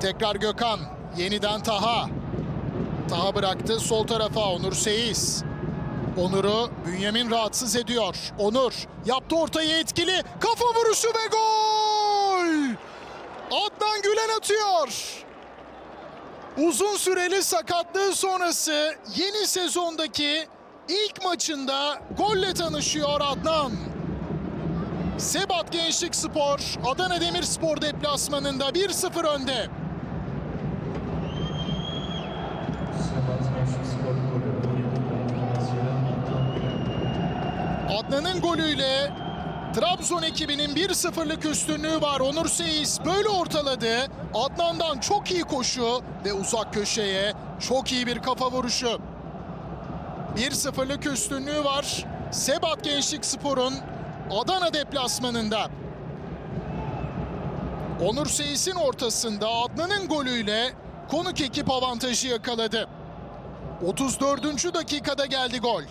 Tekrar Gökhan. Yeniden Taha. Taha bıraktı sol tarafa Onur Seiz. Onur'u Bünyamin rahatsız ediyor. Onur yaptı ortayı etkili. Kafa vuruşu ve gol! Adnan Gülen atıyor. Uzun süreli sakatlığı sonrası yeni sezondaki ilk maçında golle tanışıyor Adnan. Sebat Gençlik Spor, Adana Demirspor deplasmanında 1-0 önde. Sebat Gençlik Spor Kulübü 7 Internasyonel Adnan Gülen. Adnan'ın golüyle Trabzon ekibinin 1-0'lık üstünlüğü var. Onur Seiz böyle ortaladı. Adnan'dan çok iyi koşu ve uzak köşeye çok iyi bir kafa vuruşu. 1-0'lık üstünlüğü var. Sebat Gençlik Spor'un Adana deplasmanında. Onur Seyis'in ortasında Adnan'ın golüyle konuk ekip avantajı yakaladı. 34. dakikada geldi gol.